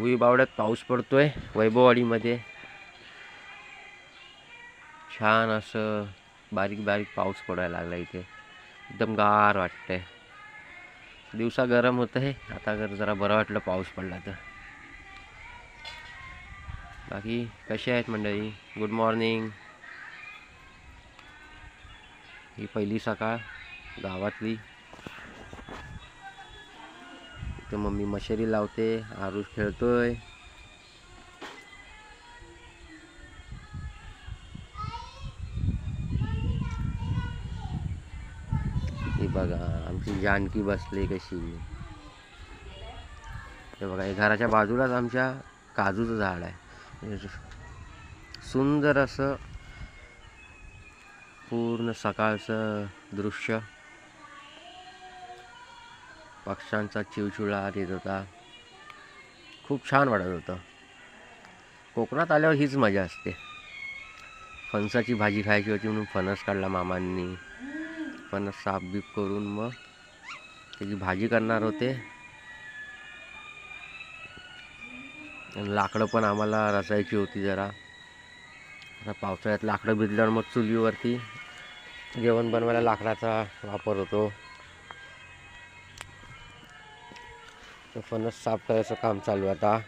उईबावड्यात पाऊस पडतोय वैभववाडीमध्ये. छान असं बारीक बारीक पाऊस पडायला लागला इथे. एकदम गार वाटतंय. दिवसा गरम होतं आहे आता जर जरा बरं वाटलं पाऊस पडला तर. बाकी कसे आहेत मंडळी? गुड मॉर्निंग ही पहिली सकाळ गावातली. इथं मम्मी मशरी लावते आरुष खेळतोय. ही बघा आमची जानकी बसली कशी. हे बघा हे घराच्या बाजूलाच आमच्या काजूचं झाड आहे. सुंदर असं पूर्ण सकाळचं दृश्य. पक्ष्यांचा चिवचिवळा येत होता. खूप छान वाटत होतं. कोकणात आल्यावर हीच मजा असते. फणसाची भाजी खायची होती म्हणून फणस काढला मामांनी. फणस साफ बीप करून मग त्याची भाजी करणार होते. लाकडं पण आम्हाला रचायची होती जरा. आता पावसाळ्यात लाकडं भिजल्यावर मग चुलीवरती जेवण बनवायला लाकडाचा वापर होतो. तर फणस साफ करायचं काम चालू आहे आता.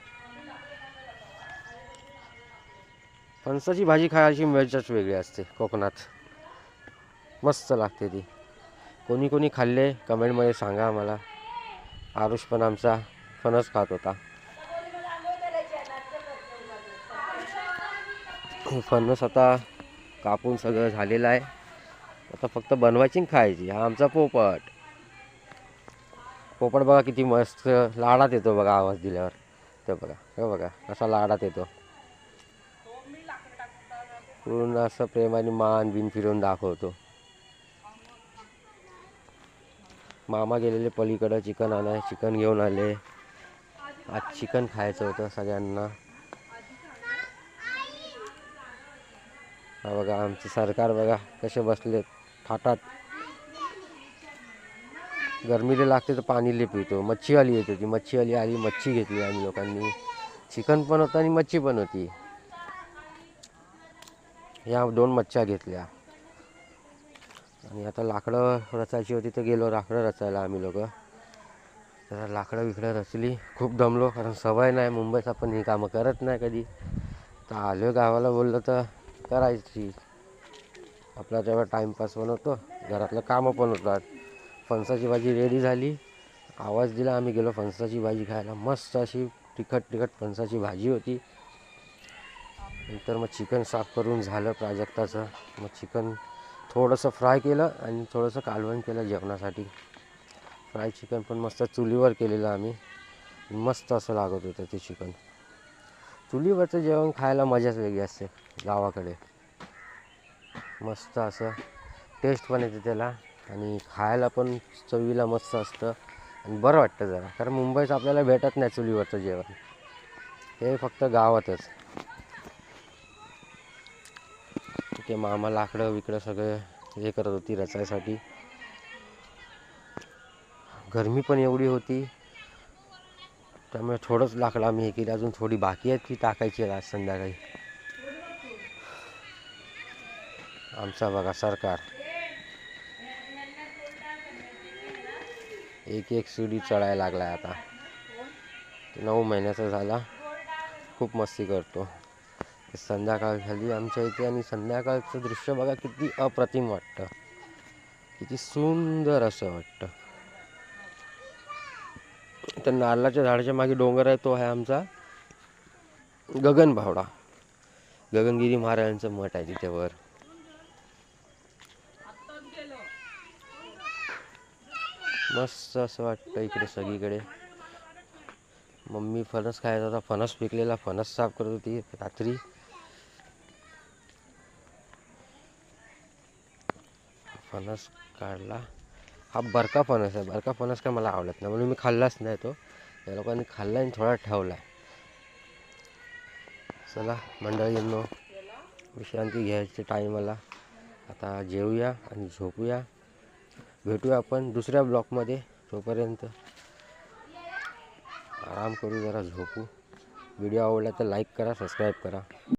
फणसाची भाजी खायची मजाच वेगळी असते कोकणात. मस्त लागते ती. कोणी कोणी खाल्ले कमेंटमध्ये सांगा आम्हाला. आरुष पण आमचा फणस खात होता. फणस आता कापून सगळं झालेलं आहे. आता फक्त बनवायची खायची. हा आमचा पोपट. हो, पोपट बघा किती मस्त लाडात येतो बघा आवाज दिल्यावर. ते बघा हे बघा कसा लाडात येतो. पूर्ण असं प्रेमाने मान बिन फिरवून दाखवतो. मामा गेलेले पलीकडं चिकन आणाय चिकन घेऊन आले. आज चिकन खायचं होतं सगळ्यांना. हा बघा आमचे सरकार बघा कसे बसले थाटात. गरमीला लागते तर पाणीले पितो. मच्छीवाली येत होती. मच्छीवाली आली मच्छी घेतली आम्ही लोकांनी. चिकन पण होतं आणि मच्छी पण होती. या दोन मच्छ्या घेतल्या. आणि आता लाकडं रचायची होती तर गेलो लाकडं रचायला आम्ही लोक. तर लाकडं विकडं रचली. खूप दमलो कारण सवय नाही. मुंबईत आपण ही कामं करत नाही कधी. तर आलो गावाला बोललं तर करायची. आपला तेव्हा टाईमपास पण होतो घरातलं कामं पण होतात. फणसाची भाजी रेडी झाली. आवाज दिला आम्ही गेलो फणसाची भाजी खायला. मस्त अशी तिखट तिखट फणसाची भाजी होती. नंतर मग चिकन साफ करून झालं प्राजक्ताचं. मग चिकन थोडंसं फ्राय केलं आणि थोडंसं कालवण केलं जेवणासाठी. फ्राय चिकन पण मस्त चुलीवर केलेलं आम्ही. मस्त असं लागत होतं ते चिकन चुलीवरचं जेवण खायला मजाच वेगळी असते गावाकडे. मस्त असं टेस्ट पण येते त्याला. आणि खायला पण चवीला मस्त असतं. आणि बरं वाटतं जरा कारण मुंबईत आपल्याला भेटत नाही चुलीवरचं जेवण. हे फक्त गावातच. ते मामा लाकडं विकडं सगळं हे करत होती रचायसाठी. गरमी पण एवढी होती त्यामुळे थोडंच लाकडं आम्ही हे केली. अजून थोडी बाकी आहेत ती टाकायची आहेत आज संध्याकाळी. आमचा बघा सरकार. एक एक शिडी चढायला लागला आता. नऊ महिन्याचा झाला. खूप मस्ती करतो. संध्याकाळ झाली. आमच्या इथे आणि संध्याकाळचं दृश्य बघा किती अप्रतिम वाटतं. किती सुंदर असं वाटतं. तर नारळाच्या झाडाच्या मागे डोंगर आहे तो आहे आमचा गगन भावडा गगनगिरी महाराजांचं मठ आहे तिथे वर मस्त असं वाटतं इकडे सगळीकडे. मम्मी फणस खायचा होता फणस पिकलेला फणस साफ करत होती रात्री. फणस काढला. हा बरका फणस आहे बरका फणस काय मला आवडत नाही म्हणून मी खाल्लाच नाही तो. या लोकांनी खाल्ला आणि थोडा ठेवला. चला मंडळींनो विश्रांती घ्यायची टाईम आला. आता जेवूया आणि झोपूया. भेटूया आपण दुसऱ्या ब्लॉकमध्ये तोपर्यंत. आराम करू जरा झोपू. व्हिडिओ आवडला तर लाईक करा सबस्क्राईब करा.